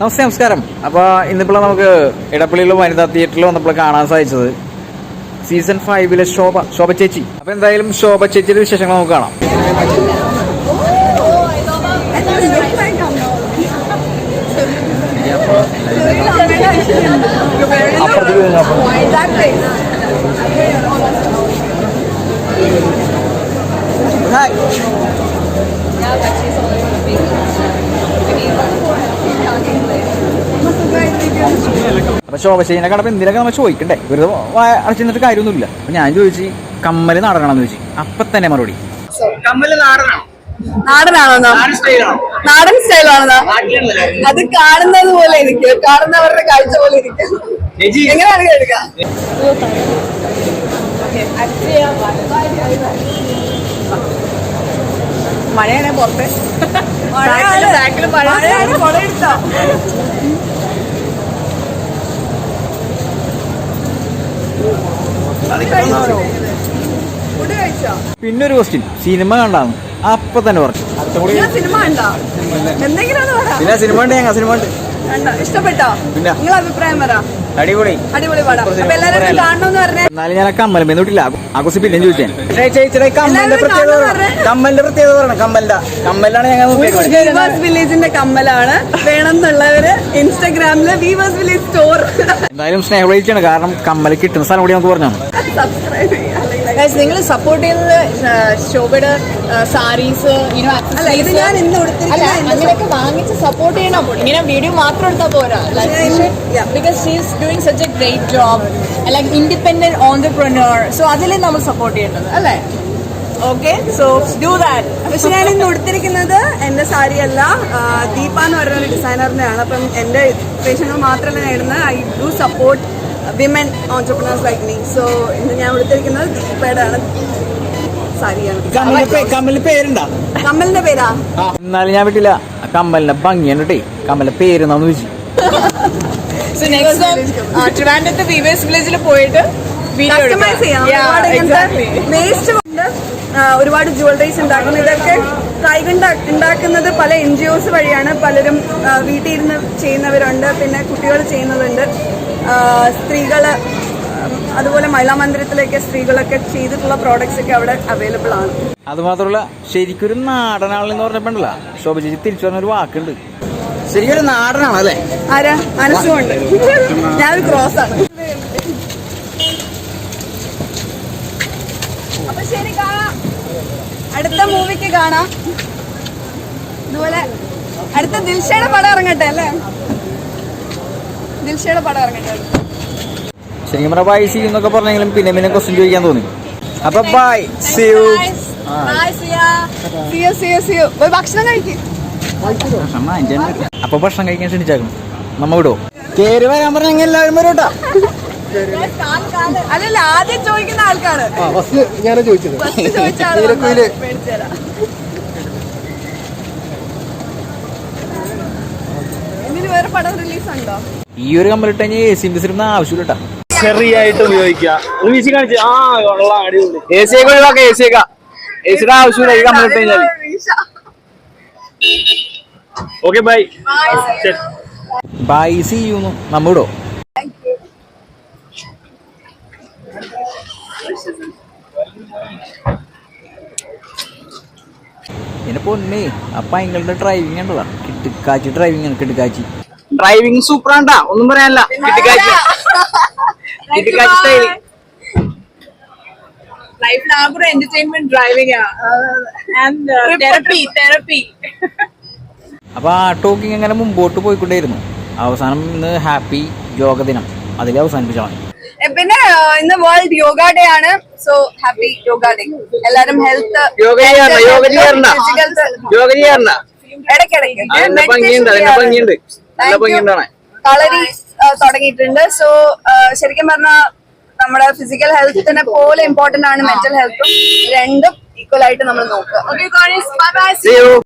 നമസ്തേ നമസ്കാരം. അപ്പോൾ ഇന്നിപ്പോൾ നമുക്ക് ഇടപ്പള്ളിയിലെ വനിതാ തിയേറ്ററിൽ വന്നപ്പോൾ കാണാൻ സാധിച്ചത്. സീസൺ ഫൈവിലെ ശോഭ ശോഭ ചേച്ചി. അപ്പോൾ എന്തായാലും ശോഭ ചേച്ചിയുടെ വിശേഷങ്ങൾ നമുക്ക് കാണാം. അപ്പുറത്തേക്ക് പോയി, അപ്പുറത്തേക്ക്. ഹായ് അപ്പൊ ശോഭ ചേച്ചിനെ കണ്ടപ്പോ എന്തിനൊക്കെ നമ്മൾ ചോദിക്കണ്ടേ? വെറുതെ അടച്ചിട്ട് അടച്ചിരുന്നിട്ട് കാര്യമൊന്നുമില്ല. അപ്പൊ ഞാൻ ചോദിച്ചു കമ്മൽ നാടകണമെന്ന് ചോദിച്ചു. അപ്പൊ തന്നെ മറുപടി. കമ്മൽ നാടനാണോ? നാടനാണെന്നോ നാടൻ സ്റ്റൈലാണെന്നോ അത് കാണുന്നത് പോലെ ഇരിക്കും. കാണുന്നവരുടെ കാഴ്ച പോലെ ഇരിക്കും. എങ്ങനെയാണ് കേൾക്കുക മഴയാണ് പുറത്ത്. മഴ കുട എടുത്തോ പിന്നെ ഒരു ക്വസ്റ്റ്യൻ സിനിമ കണ്ടാന്ന്. അപ്പൊ തന്നെ പറഞ്ഞു. സിനിമ പിന്നെ സിനിമ ഉണ്ട് ഞങ്ങൾ സിനിമ ഉണ്ട് കണ്ടോ. ഇഷ്ടപ്പെട്ടോ? അഭിപ്രായം പറ. അടിപൊളി. അടിപൊളി പടം. അപ്പൊ എല്ലാവരും കാണണമെന്ന് പറഞ്ഞേ. എന്നാലും ഞാൻ ആ കമ്മൽ മെന്നിട്ടില്ല ആഘോഷം പിന്നെ ചോദിച്ചേ. ചേച്ചിയുടെ കമ്മലിന്റെ എല്ലാവരും പ്രത്യേകത. കമ്മലിന്റെ പ്രത്യേകത പറയണം. കമ്മലിന്റെ. കമ്മലിലാണ് ഞങ്ങൾ നോക്കിയേക്കുന്നത്. വീവേഴ്സ് വില്ലേജിന്റെ കമ്മലാണ്. വേണമെന്നുള്ളവര് ഇൻസ്റ്റാഗ്രാമിൽ വീവേഴ്സ് വില്ലേജ് സ്റ്റോർ എന്തായാലും സ്നേഹം കാരണം കമ്മൽ കിട്ടുന്ന സ്ഥലം കൂടി നമുക്ക് പറഞ്ഞു സബ്സ്ക്രൈബ് ചെയ്യാം. നിങ്ങൾ സപ്പോർട്ട് ചെയ്യുന്നത് ശോഭയുടെ സാരീസ് അങ്ങനെയൊക്കെ വാങ്ങിച്ച് സപ്പോർട്ട് ചെയ്യണം. ഇങ്ങനെ വീഡിയോ മാത്രം എടുത്താൽ പോരാ. Because she is doing such a great job like independent entrepreneur so അതിലേ നമ്മൾ സപ്പോർട്ട് ചെയ്യേണ്ടത് അല്ലേ? ഓക്കെ സോ ഡു ദാറ്റ് പക്ഷെ ഞാൻ ഇന്ന് ഉടുത്തിരിക്കുന്നത് എന്റെ സാരി അല്ല. ദീപ എന്ന് പറയുന്ന ഒരു ഡിസൈനറിന്റെ ആണ് അപ്പം എന്റെ പേഷ്യങ്ങൾ മാത്രമല്ല നേടുന്നത്. I do support women entrepreneurs like me so ഇന്ന് ഞാൻ പേരുണ്ടാ? കമ്മലിന്റെ പേരാ? എന്നാലും ഞാൻ വിട്ടില്ല. ആ കമ്മലിന്റെ ഭംഗിയാണ് കേട്ടേ കമ്മലിന്റെ പേര് എന്നാന്ന് ചോദിച്ചു സോ നെക്സ്റ്റ് ട്രിവാൻഡ്രത്ത് വിവേഴ്സ് വില്ലേജിൽ പോയിട്ട് വീഡിയോ കസ്റ്റമൈസ് ചെയ്യാം. ഒരുപാട് ഇങ്ങനത്തെ വേസ്റ്റ് കൊണ്ട് ആ, ഒരുപാട് ജ്വല്ലറീസ് ഉണ്ടാക്കുന്നു. ഇതൊക്കെ കൈകൊണ്ട് ഉണ്ടാക്കുന്നത് പല എൻ ജി ഒസ് വഴിയാണ്. പലരും വീട്ടിൽ ഇരുന്ന് ചെയ്യുന്നവരുണ്ട്. പിന്നെ കുട്ടികൾ ചെയ്യുന്നതുണ്ട്. സ്ത്രീകൾ അതുപോലെ മഹിളാ മന്ദിരത്തിലേക്ക് സ്ത്രീകളൊക്കെ ചെയ്തിട്ടുള്ള പ്രോഡക്ട്സ് ഒക്കെ അവിടെ അവൈലബിൾ ആണ്. അത് മാത്രമല്ല ശരിക്കൊരു നാടനാളെന്ന് പറഞ്ഞപ്പോണ്ടല്ല. ശോഭ ചേച്ചി തിരിച്ചു പറഞ്ഞ ഒരു വാക്കുണ്ട്. ശരിക്കൊരു നാടനാണ് അല്ലേ? ആരാ? മനസ്സുകൊണ്ട്. ഞാനൊരു ക്രോസ് ആണ്. അപ്പൊ ശരി കാണാം. അടുത്ത മൂവിക്ക് കാണാം. അതുപോലെ അടുത്ത ദിൽഷയുടെ പടം ഇറങ്ങട്ടെ അല്ലേ? ദിൽഷയുടെ പടം ഇറങ്ങിയിട്ടുണ്ട്. ശരിക്കും പറഞ്ഞ ബൈ സി എന്നൊക്കെ പറഞ്ഞെങ്കിലും പിന്നെ പിന്നെ ക്വസ്റ്റ്യൻ ചോദിക്കാൻ തോന്നി. അപ്പൊ ബൈ സി യു ഭക്ഷണം കഴിക്കും. അപ്പൊ ഭക്ഷണം കഴിക്കാൻ ക്ഷണിച്ചാക്കണം നമ്മ വിടുവോ കേറി വരാൻ പറഞ്ഞ എല്ലാവരും വരൂട്ടാ. അല്ലല്ല ആദ്യം ചോദിക്കുന്ന ആൾക്കാണ് ഫസ്റ്റ് ഞാനാ ചോദിച്ചത്. ഇതിന് വേറെ പടം റിലീസ് ഉണ്ടോ? ഈ ഒരു കമ്പലിട്ട് കഴിഞ്ഞാൽ എ ആവശ്യമില്ല കേട്ടോ ചെറിയായിട്ട് ഉപയോഗിക്കാം ആ എ സി ഒക്കെ ഒഴിവാക്കാം എ സി ഒക്കെ എ സിയുടെ ആവശ്യമില്ല ഈ കമ്പലിട്ട് കഴിഞ്ഞാൽ ഓക്കെ ബൈ ബൈ സി യുന്നു നമ്മുടോ വിടോ പിന്നെ അയങ്ങളുടെ ഡ്രൈവിംഗ് ഉണ്ടല്ലോ കിട്ടിക്കാച്ചി ഡ്രൈവിംഗ് ആണ് കിട്ടുക്കാച്ചി. ഡ്രൈവിംഗ് സൂപ്പറാണ്ടാ ഒന്നും പറയാനല്ല. കിട്ടിക്കാച്ചി കിട്ടിക്കാച്ചി സ്റ്റൈൽ ലൈഫിൽ ആകെ entertainment driving and therapy therapy അപ്പൊ ആ ടോക്കിങ് അങ്ങനെ മുമ്പോട്ട് പോയിക്കൊണ്ടേയിരുന്നു. അവസാനം ഇന്ന് ഹാപ്പി യോഗ ദിനം. അതിൽ അവസാനിപ്പിച്ചാണ് പിന്നെ ഇന്ന് വേൾഡ് യോഗ ഡേ ആണ്. So happy yoga day. എല്ലാരും ഹെൽത്ത് യോഗ ചെയ്യാറുണ്ടോ? യോഗ ചെയ്യാറുണ്ടോ? യോഗ ചെയ്യാറുണ്ട ഇടയ്ക്കിടയ്ക്ക്. കളരി തുടങ്ങിയിട്ടുണ്ട്. സോ ശരിക്കും പറഞ്ഞാൽ നമ്മുടെ ഫിസിക്കൽ ഹെൽത്തിനെ പോലെ ഇമ്പോർട്ടന്റ് ആണ് മെന്റൽ ഹെൽത്തും രണ്ടും ഈക്വൽ ആയിട്ട് നമ്മൾ നോക്കുക.